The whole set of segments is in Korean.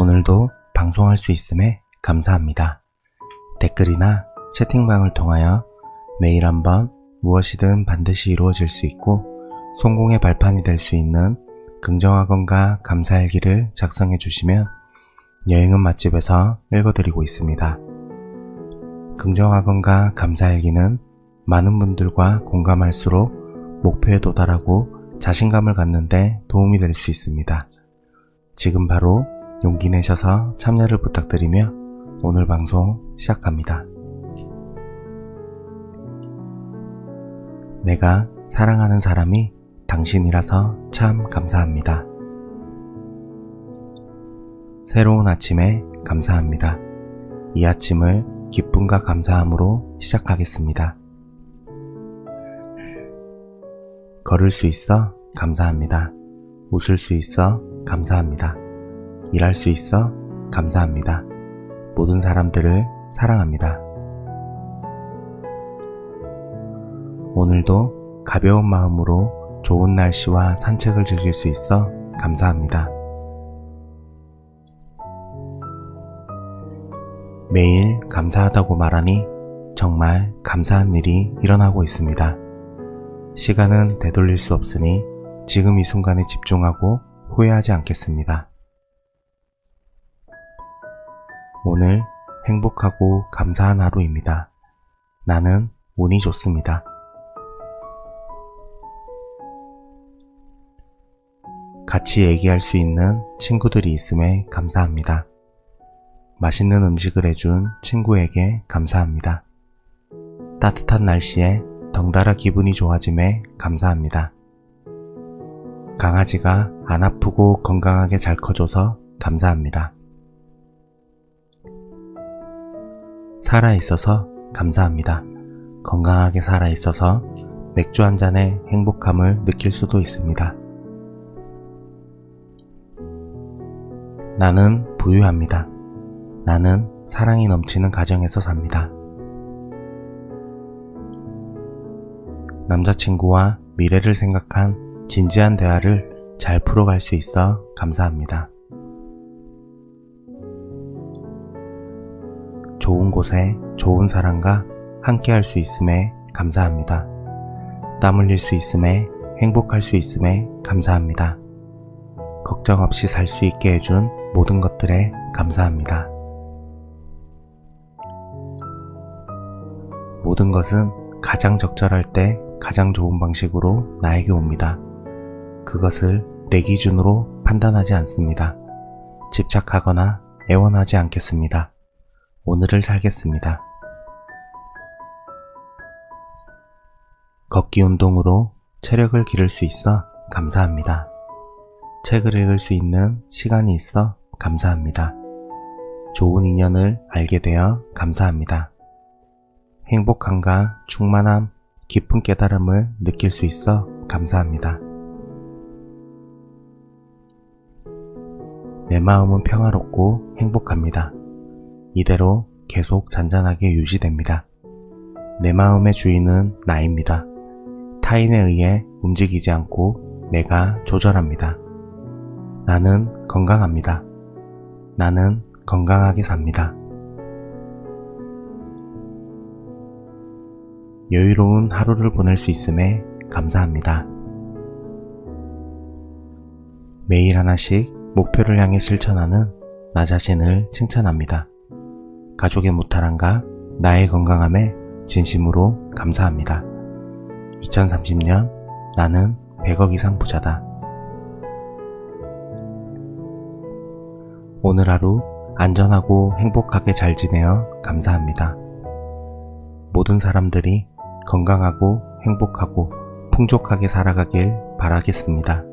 오늘도 방송할 수 있음에 감사합니다. 댓글이나 채팅방을 통하여 매일 한번 무엇이든 반드시 이루어질 수 있고 성공의 발판이 될 수 있는 긍정학원과 감사일기를 작성해 주시면 여행은 맛집에서 읽어드리고 있습니다. 긍정학원과 감사일기는 많은 분들과 공감할수록 목표에 도달하고 자신감을 갖는데 도움이 될 수 있습니다. 지금 바로 용기 내셔서 참여를 부탁드리며 오늘 방송 시작합니다. 내가 사랑하는 사람이 당신이라서 참 감사합니다. 새로운 아침에 감사합니다. 이 아침을 기쁨과 감사함으로 시작하겠습니다. 걸을 수 있어 감사합니다. 웃을 수 있어 감사합니다. 일할 수 있어 감사합니다. 모든 사람들을 사랑합니다. 오늘도 가벼운 마음으로 좋은 날씨와 산책을 즐길 수 있어 감사합니다. 매일 감사하다고 말하니 정말 감사한 일이 일어나고 있습니다. 시간은 되돌릴 수 없으니 지금 이 순간에 집중하고 후회하지 않겠습니다. 오늘 행복하고 감사한 하루입니다. 나는 운이 좋습니다. 같이 얘기할 수 있는 친구들이 있음에 감사합니다. 맛있는 음식을 해준 친구에게 감사합니다. 따뜻한 날씨에 덩달아 기분이 좋아짐에 감사합니다. 강아지가 안 아프고 건강하게 잘 커줘서 감사합니다. 살아있어서 감사합니다. 건강하게 살아있어서 맥주 한 잔의 행복함을 느낄 수도 있습니다. 나는 부유합니다. 나는 사랑이 넘치는 가정에서 삽니다. 남자친구와 미래를 생각한 진지한 대화를 잘 풀어갈 수 있어 감사합니다. 좋은 곳에 좋은 사람과 함께 할 수 있음에 감사합니다. 땀 흘릴 수 있음에 행복할 수 있음에 감사합니다. 걱정 없이 살 수 있게 해준 모든 것들에 감사합니다. 모든 것은 가장 적절할 때 가장 좋은 방식으로 나에게 옵니다. 그것을 내 기준으로 판단하지 않습니다. 집착하거나 애원하지 않겠습니다. 오늘을 살겠습니다. 걷기 운동으로 체력을 기를 수 있어 감사합니다. 책을 읽을 수 있는 시간이 있어 감사합니다. 좋은 인연을 알게 되어 감사합니다. 행복함과 충만함, 깊은 깨달음을 느낄 수 있어 감사합니다. 내 마음은 평화롭고 행복합니다. 이대로 계속 잔잔하게 유지됩니다. 내 마음의 주인은 나입니다. 타인에 의해 움직이지 않고 내가 조절합니다. 나는 건강합니다. 나는 건강하게 삽니다. 여유로운 하루를 보낼 수 있음에 감사합니다. 매일 하나씩 목표를 향해 실천하는 나 자신을 칭찬합니다. 가족의 무탈함과 나의 건강함에 진심으로 감사합니다. 2030년 나는 100억 이상 부자다. 오늘 하루 안전하고 행복하게 잘 지내어 감사합니다. 모든 사람들이 건강하고 행복하고 풍족하게 살아가길 바라겠습니다.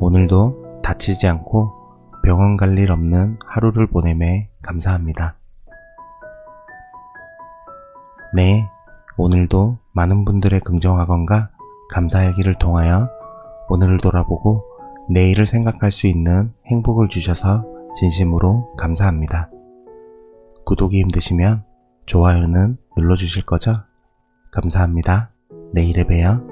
오늘도 다치지 않고 병원 갈 일 없는 하루를 보내매 감사합니다. 네, 오늘도 많은 분들의 긍정학원과 감사일기를 통하여 오늘을 돌아보고 내일을 생각할 수 있는 행복을 주셔서 진심으로 감사합니다. 구독이 힘드시면 좋아요는 눌러주실 거죠? 감사합니다. 내일에 봬요.